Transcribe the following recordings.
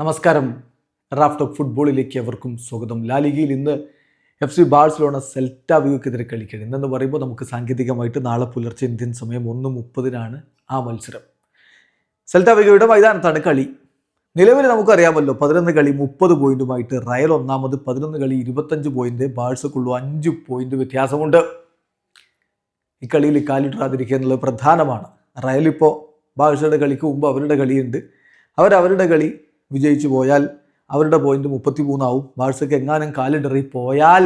നമസ്കാരം. Raf talk ഫുട്ബോളിലേക്ക് അവർക്കും സ്വാഗതം. ലാലിഗയിൽ ഇന്ന് എഫ് സി ബാഴ്സലോണ സെൽറ്റ വിയോക്കെതിരെ കളിക്കണം ഇന്നെന്ന് പറയുമ്പോൾ നമുക്ക് സാങ്കേതികമായിട്ട് നാളെ പുലർച്ചെ ഇന്ത്യൻ സമയം ഒന്ന് മുപ്പതിനാണ് ആ മത്സരം. സെൽറ്റ മൈതാനത്താണ് കളി. നിലവിൽ നമുക്കറിയാമല്ലോ പതിനൊന്ന് കളി മുപ്പത് പോയിന്റുമായിട്ട്. റയൽ ഒന്നാമത് പതിനൊന്ന് കളി ഇരുപത്തഞ്ച് പോയിന്റ്. ബാഴ്സക്കുള്ളൂ അഞ്ച് പോയിന്റ് വ്യത്യാസമുണ്ട്. ഈ കളിയിൽ കാലിട്ടാതിരിക്കുക എന്നുള്ളത് പ്രധാനമാണ്. റയൽ ഇപ്പോൾ ബാഴ്സയുടെ കളിക്ക് മുമ്പ് അവരുടെ കളിയുണ്ട്. അവരവരുടെ കളി വിജയിച്ചു പോയാൽ അവരുടെ പോയിന്റ് മുപ്പത്തി മൂന്നാവും ബാഴ്സയ്ക്ക് എങ്ങാനും കാലിടറി പോയാൽ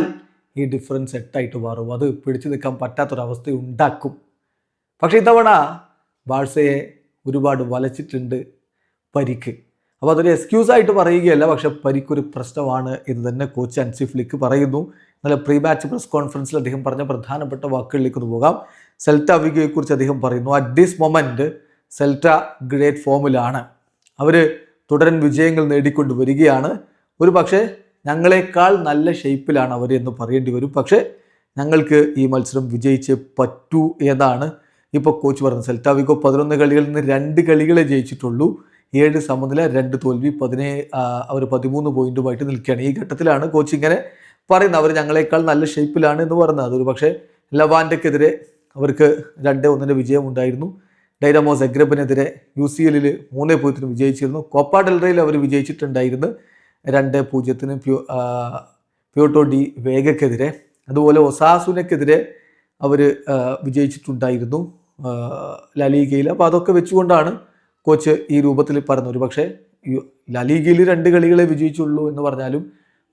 ഈ ഡിഫറൻസ് എട്ടായിട്ട് മാറും. അത് പിടിച്ചു നിൽക്കാൻ പറ്റാത്തൊരവസ്ഥ ഉണ്ടാക്കും പക്ഷെ ഇത്തവണ ബാഴ്സയെ ഒരുപാട് വലച്ചിട്ടുണ്ട് പരിക്ക്. അപ്പോൾ അതൊരു എക്സ്ക്യൂസ് ആയിട്ട് പറയുകയല്ല പക്ഷെ പരിക്കൊരു പ്രശ്നമാണ് എന്ന് തന്നെ കോച്ച് അൻസി ഫ്ലിക്ക് പറയുന്നു. ഇന്നലെ പ്രീ മാച്ച് പ്രസ് കോൺഫറൻസിൽ അദ്ദേഹം പറഞ്ഞ പ്രധാനപ്പെട്ട വാക്കുകളിലേക്ക് ഒന്ന് പോകാം. സെൽറ്റ വിഗയെക്കുറിച്ച് അദ്ദേഹം പറയുന്നു at this moment Celta great ഫോമിലാണ് അവർ തുടരൻ വിജയങ്ങൾ നേടിക്കൊണ്ട് വരികയാണ്. ഒരു പക്ഷേ ഞങ്ങളെക്കാൾ നല്ല ഷേപ്പിലാണ് അവർ എന്ന് പറയേണ്ടി വരും. പക്ഷേ ഞങ്ങൾക്ക് ഈ മത്സരം വിജയിച്ച് പറ്റൂ എന്നാണ് ഇപ്പോൾ കോച്ച് പറഞ്ഞത്. സെൽറ്റാവിക്കോ പതിനൊന്ന് കളികളിൽ നിന്ന് രണ്ട് കളികളെ ജയിച്ചിട്ടുള്ളൂ. ഏഴ് സമനില രണ്ട് തോൽവി പതിനേ അവർ പതിമൂന്ന് പോയിന്റുമായിട്ട് നിൽക്കുകയാണ്. ഈ ഘട്ടത്തിലാണ് കോച്ച് ഇങ്ങനെ പറയുന്നത്. അവർ ഞങ്ങളെക്കാൾ നല്ല ഷേപ്പിലാണ് എന്ന് പറയുന്നത് അതൊരു പക്ഷേ ലവാൻഡയ്ക്കെതിരെ അവർക്ക് രണ്ട് ഒന്നിന്റെ വിജയം ഉണ്ടായിരുന്നു ഡൈനാമോ സെഗ്രബിനെതിരെ യു സി എല്ലിൽ മൂന്നേ പൂജ്യത്തിന് വിജയിച്ചിരുന്നു. കോപ്പ ഡെൽറയിൽ അവർ വിജയിച്ചിട്ടുണ്ടായിരുന്നു. രണ്ട് പൂജ്യത്തിന് പ്യൂ പ്യൂട്ടോ ഡി വേഗക്കെതിരെ. അതുപോലെ ഒസാസുനക്കെതിരെ അവർ വിജയിച്ചിട്ടുണ്ടായിരുന്നു. ലലീഗയിൽ അപ്പോൾ അതൊക്കെ വെച്ചുകൊണ്ടാണ് കോച്ച് ഈ രൂപത്തിൽ പറഞ്ഞത്. പക്ഷേ ലലീഗയിൽ രണ്ട് കളികളെ വിജയിച്ചുള്ളൂ എന്ന് പറഞ്ഞാലും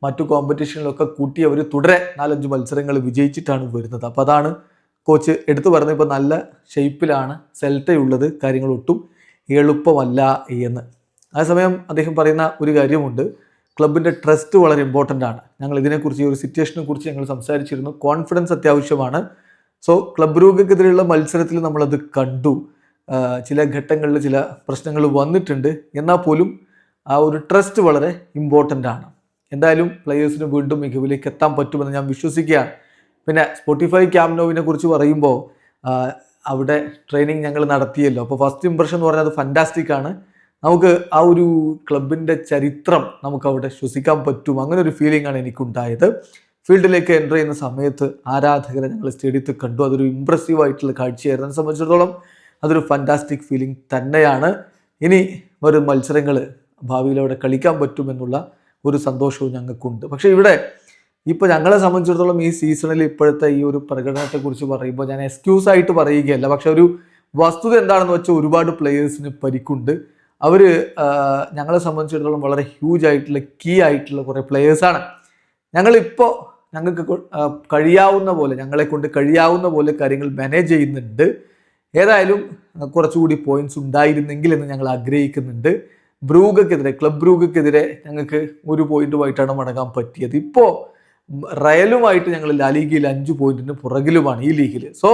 മറ്റു കോമ്പറ്റീഷനിലൊക്കെ കൂട്ടി അവർ തുടരെ നാലഞ്ച് മത്സരങ്ങൾ വിജയിച്ചിട്ടാണ് വരുന്നത്. അപ്പോൾ അതാണ് കോച്ച് എടുത്തു പറഞ്ഞ ഇപ്പോൾ നല്ല ഷേപ്പിലാണ് സെൽറ്റയുള്ളത് കാര്യങ്ങൾ ഒട്ടും എളുപ്പമല്ല എന്ന്. അതേസമയം അദ്ദേഹം പറയുന്ന ഒരു കാര്യമുണ്ട്. ക്ലബിന്റെ ട്രസ്റ്റ് വളരെ ഇമ്പോർട്ടന്റ് ആണ്. ഞങ്ങൾ ഇതിനെക്കുറിച്ച് ഈ ഒരു സിറ്റുവേഷനെ കുറിച്ച് ഞങ്ങൾ സംസാരിച്ചിരുന്നു. കോൺഫിഡൻസ് അത്യാവശ്യമാണ്. സോ ക്ലബ് രൂപക്കെതിരെയുള്ള മത്സരത്തിൽ നമ്മളത് കണ്ടു. ചില ഘട്ടങ്ങളിൽ ചില പ്രശ്നങ്ങൾ വന്നിട്ടുണ്ട്. എന്നാൽ പോലും ആ ഒരു ട്രസ്റ്റ് വളരെ ഇമ്പോർട്ടന്റ് ആണ്. എന്തായാലും പ്ലെയേഴ്സിന് വീണ്ടും മികവിലേക്ക് എത്താൻ പറ്റുമെന്ന് ഞാൻ വിശ്വസിക്കുകയാണ്. പിന്നെ സ്പോട്ടിഫൈ ക്യാമ്നോവിനെ കുറിച്ച് പറയുമ്പോൾ അവിടെ ട്രെയിനിങ് ഞങ്ങൾ നടത്തിയല്ലോ. അപ്പോൾ ഫസ്റ്റ് ഇമ്പ്രഷൻ എന്ന് പറഞ്ഞാൽ അത് ഫാന്റാസ്റ്റിക് ആണ്. നമുക്ക് ആ ഒരു ക്ലബിന്റെ ചരിത്രം നമുക്ക് അവിടെ ശ്വസിക്കാൻ പറ്റും. അങ്ങനെ ഒരു ഫീലിംഗ് ആണ് എനിക്കുണ്ടായത്. ഫീൽഡിലേക്ക് എന്റർ ചെയ്യുന്ന സമയത്ത് ആരാധകരെ ഞങ്ങൾ സ്റ്റേഡിയത്തിൽ കണ്ടു. അതൊരു ഇമ്പ്രസീവ് ആയിട്ടുള്ള കാഴ്ചയായിരുന്നു. എന്നെ സംബന്ധിച്ചിടത്തോളം അതൊരു ഫാന്റാസ്റ്റിക് ഫീലിംഗ് തന്നെയാണ്. ഇനി വരും മത്സരങ്ങൾ ഭാവിയിൽ അവിടെ കളിക്കാൻ പറ്റുമെന്നുള്ള ഒരു സന്തോഷവും ഞങ്ങൾക്കുണ്ട്. പക്ഷേ ഇവിടെ ഇപ്പോൾ ഞങ്ങളെ സംബന്ധിച്ചിടത്തോളം ഈ സീസണിൽ ഇപ്പോഴത്തെ ഈ ഒരു പ്രകടനത്തെക്കുറിച്ച് പറയുമ്പോൾ ഞാൻ എക്സ്ക്യൂസ് ആയിട്ട് പറയുകയല്ല. പക്ഷെ ഒരു വസ്തുത എന്താണെന്ന് വെച്ചാൽ ഒരുപാട് പ്ലേയേഴ്സിന് പരിക്കുണ്ട്. അവർ ഞങ്ങളെ സംബന്ധിച്ചിടത്തോളം വളരെ ഹ്യൂജ് ആയിട്ടുള്ള കീ ആയിട്ടുള്ള കുറേ പ്ലേയേഴ്സാണ് ഞങ്ങളിപ്പോൾ ഞങ്ങൾക്ക് കഴിയാവുന്ന പോലെ ഞങ്ങളെ കൊണ്ട് കഴിയാവുന്ന പോലെ കാര്യങ്ങൾ മാനേജ് ചെയ്യുന്നുണ്ട്. ഏതായാലും കുറച്ചുകൂടി പോയിന്റ്സ് ഉണ്ടായിരുന്നെങ്കിൽ എന്ന് ഞങ്ങൾ ആഗ്രഹിക്കുന്നുണ്ട്. ബ്രൂഗക്കെതിരെ ക്ലബ് ബ്രൂഗക്കെതിരെ ഞങ്ങൾക്ക് ഒരു പോയിന്റുമായിട്ടാണ് മടങ്ങാൻ പറ്റിയത്. ഇപ്പോൾ റയലുമായിട്ട് ഞങ്ങൾ ലാലീഗയിൽ അഞ്ച് പോയിന്റിന് പുറകിലുമാണ് ഈ ലീഗിൽ സോ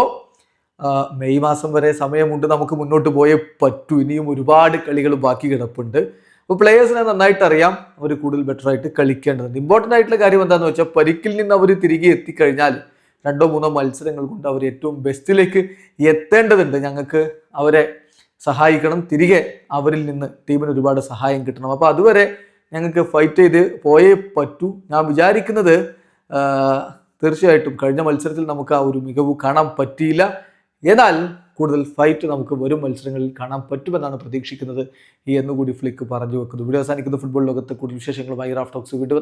മെയ് മാസം വരെ സമയമുണ്ട് നമുക്ക് മുന്നോട്ട് പോയേ പറ്റൂ. ഇനിയും ഒരുപാട് കളികൾ ബാക്കി കിടപ്പുണ്ട്. അപ്പോൾ പ്ലെയേഴ്സിനെ നന്നായിട്ട് അറിയാം അവർ കൂടുതൽ ബെറ്റർ ആയിട്ട് കളിക്കേണ്ടതുണ്ട്. ഇമ്പോർട്ടന്റ് ആയിട്ടുള്ള കാര്യം എന്താണെന്ന് വെച്ചാൽ പരിക്കിൽ നിന്ന് അവർ തിരികെ എത്തിക്കഴിഞ്ഞാൽ രണ്ടോ മൂന്നോ മത്സരങ്ങൾ കൊണ്ട് അവർ ഏറ്റവും ബെസ്റ്റിലേക്ക് എത്തേണ്ടതുണ്ട്. ഞങ്ങൾക്ക് അവരെ സഹായിക്കണം. തിരികെ അവരിൽ നിന്ന് ടീമിന് ഒരുപാട് സഹായം കിട്ടണം. അപ്പോൾ അതുവരെ ഞങ്ങൾക്ക് ഫൈറ്റ് ചെയ്ത് പോയേ പറ്റൂ. ഞാൻ വിചാരിക്കുന്നത് തീർച്ചയായിട്ടും കഴിഞ്ഞ മത്സരത്തിൽ നമുക്ക് ആ ഒരു മികവ് കാണാൻ പറ്റിയില്ല. എന്നാൽ കൂടുതൽ ഫൈറ്റ് നമുക്ക് വരും മത്സരങ്ങളിൽ കാണാൻ പറ്റുമെന്നാണ് പ്രതീക്ഷിക്കുന്നത്. ഈ എന്നുകൂടി ഫ്ലിക്ക് പറഞ്ഞു വെക്കുന്നത് വീഡിയോ അവസാനിക്കുന്ന. ഫുട്ബോൾ ലോകത്തെ കൂടുതൽ വിശേഷങ്ങളുമായി റാഫ് ടോക്സ് വീണ്ടും